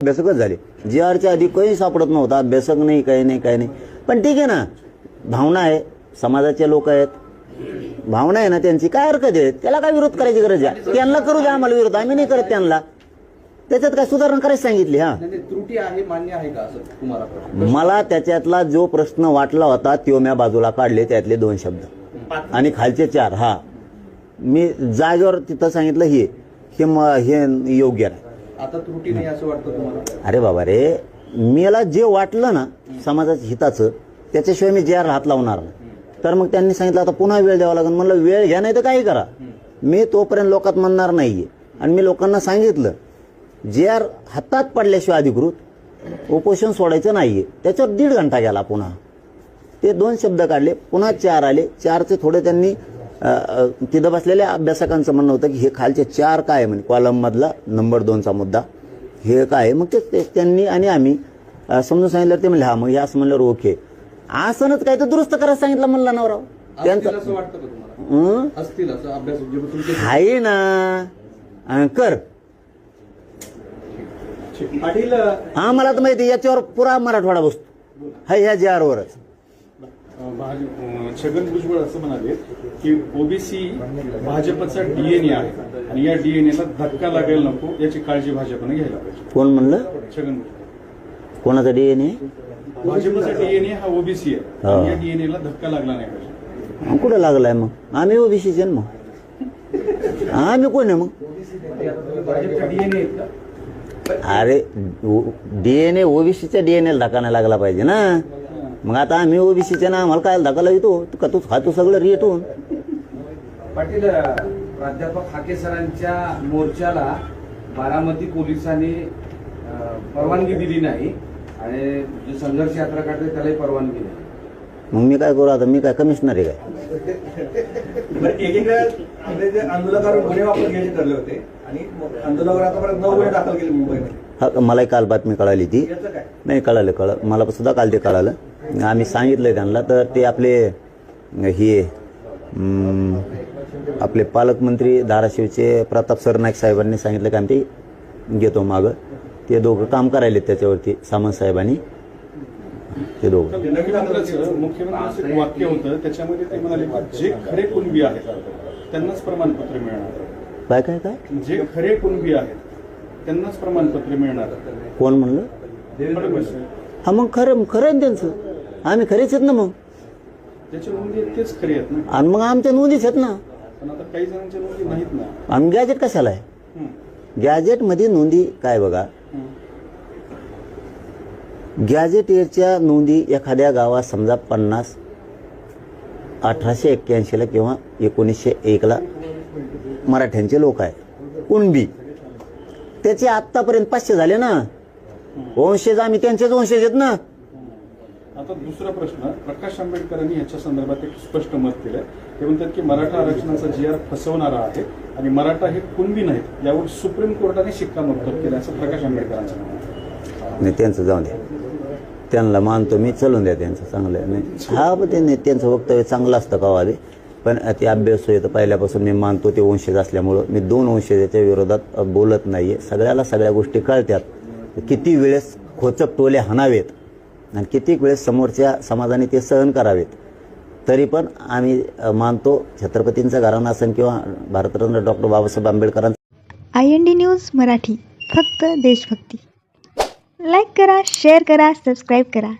अभ्यासकच झाले. जी आरच्या आधी काही सापडत नव्हता. अभ्यासक नाही काही नाही काही नाही. पण ठीक आहे ना. भावना आहे. समाजाचे लोक आहेत. भावना आहे ना त्यांची. काय हरकत आहे? त्याला काय विरोध करायची गरज आहे? त्यांना करू द्या आम्हाला विरोध. आम्ही नाही करत त्यांना. त्याच्यात काय सुधारणा करायची सांगितली हा? त्रुटी आहे मान्य आहे का असं तुम्हाला प्रश्न? मला त्याच्यातला जो प्रश्न वाटला होता तो म्या बाजूला काढले त्यातले दोन शब्द. आणि खालचे चार हा. मी जागेवर तिथं सांगितलं हे. हे हे योग्य नाही. आता त्रुटी नाही असं वाटतं तुम्हाला? अरे बाबा रे मला जे वाटलं ना समाजाच्या हिताचं त्याच्याशिवाय मी जे आर हात लावणार नाही. तर मग त्यांनी सांगितलं आता पुन्हा वेळ द्यावा लागेल. म्हणलं वेळ घ्या नाही तर काही करा. मी तोपर्यंत लोकात म्हणणार नाहीये. आणि मी लोकांना सांगितलं जे आर हातात पडल्याशिवाय अधिकृत उपोषण सोडायचं नाहीये. त्याच्यावर दीड घंटा गेला पुन्हा. ते दोन शब्द काढले पुन्हा चार आले. चारचे थोडे त्यांनी तिथं बसलेल्या अभ्यासकांचं म्हणणं होतं की हे खालचे चार काय आहे? म्हणे कॉलम मधला नंबर दोनचा मुद्दा. हे काय? मग ते त्यांनी आणि आम्ही समजून सांगितलं ते म्हणले हा मग हे असं म्हणल्यावर ओके. असंच काय तर दुरुस्त करायला सांगितलं म्हणलं नवराव. त्यांचं आहे ना. कर. पाटील आम्हाला तर माहिती आहे, याच्यावर पुरा मराठवाडा बसतो. हा ह्या जे आरवरच. छगन भुजबळ असं म्हणाले की ओबीसी भाजपचा डीएनए आहे आणि या डीएनए ला धक्का लागायला नको याची काळजी भाजपने घ्यायला पाहिजे. कोण म्हणलं? छगन भुजबळ. कोणाचा डीएनए भाजपचा डीएनए हा ओबीसी आहे. हा. आणि या डीएनए ला धक्का लागला नाही पाहिजे. कुठं लागलाय मग? आम्ही ओबीसीचे मग. आम्ही कोण आहे मग? भाजपचा डीएनए अरे डीएनए ओबीसीच्या डीएनए धक्का नाही लागला पाहिजे ना. मग आता आम्ही ओबीसीचे ना आम्हाला काय धक्का लागतो का तू खातो सगळं रेटून पाटील प्राध्यापक हाके सरांच्या मोर्चाला बारामती पोलिसांनी परवानगी दिली नाही आणि जे संघर्ष यात्रा काढते त्यालाही परवानगी नाही. मग मी काय करू आता? मी काय कमिशनर आहे काय? एकीकडे आपले जे आंदोलकांवर गुन्हे वापर घ्यायचे ठरले होते आणि आंदोलकांवर आतापर्यंत नऊ गुन्हे दाखल केले मुंबईमध्ये. हा मलाही काल बातमी कळाली ती. नाही कळालं कळ मला सुद्धा काल ते कळालं. आम्ही सांगितलंय त्यांना तर ते आपले हे आपले पालकमंत्री धाराशिवचे प्रताप सरनाईक साहेबांनी सांगितलं की आम्ही ते घेतो मागं. ते दोघं काम करायले त्याच्यावरती सामंत साहेबांनी. ते दोघं. तर मुख्यमंत्र्यांचं मुख्यमंत्र्यांचं एक वाक्य होतं त्याच्यामध्ये ते म्हणाले जे खरे कुणबी आहेत त्यांनाच प्रमाणपत्र मिळणार. काय काय काय? जे खरे कुणबी आहेत त्यांनाच प्रमाणपत्र मिळणार. कोण म्हणलं? फडणवीस. हा मग खरं खरं आहे ना त्यांचं. आम्ही खरेच आहेत ना मग. ज्याच्या नोंदी आहेत तेच खरे आहेत ना. आणि मग आमच्या नोंदीच आहेत ना. पण आता काही जणांच्या नोंदी नाहीत ना. आम्ही गॅजेट कशाला आहे? हं. गॅजेटमध्ये नोंदी काय बघा? हं. गॅजेटियरच्या नोंदी एखाद्या गावात समजा पन्नास अठराशे एक्क्याऐंशीला किंवा एकोणीसशे एकला मराठ्यांचे लोक आहे कुणबी. त्याचे आत्तापर्यंत पाचशे झाले ना. वंशज आम्ही त्यांचेच वंशज आहेत ना. आता दुसरा प्रश्न प्रकाश आंबेडकरांनी याच्या संदर्भात एक स्पष्ट मत केलंय. ते म्हणतात की मराठा आरक्षणाचा जी आर फसवणारा आहे आणि मराठा हे कुणबी नाहीत यावर सुप्रीम कोर्टाने शिक्कामोर्तब केलं असं प्रकाश आंबेडकरांचं. नाही त्यांचं जाऊ द्या. त्यांना मानतो मी चलून द्या त्यांचं चांगलं. नाही हा पण त्यांनी त्यांचं वक्तव्य चांगलं असतं का वावे पण ते अभ्यास येतं पहिल्यापासून मी मानतो ते वंशज असल्यामुळं. मी दोन वंशजाच्या विरोधात बोलत नाहीये. सगळ्याला सगळ्या गोष्टी कळत्यात. किती वेळेस खोचक टोले हाणावेत आणि कितीक वेळेस समोरच्या समाजाने ते सहन करावेत. तरी पण आम्ही मानतो छत्रपतींचं घराणं असेल किंवा Bharat Ratna doctor Babasaheb आंबेडकरांचं I N D news Marathi फक्त देशभक्ती. लाईक करा शेअर करा सबस्क्राईब करा.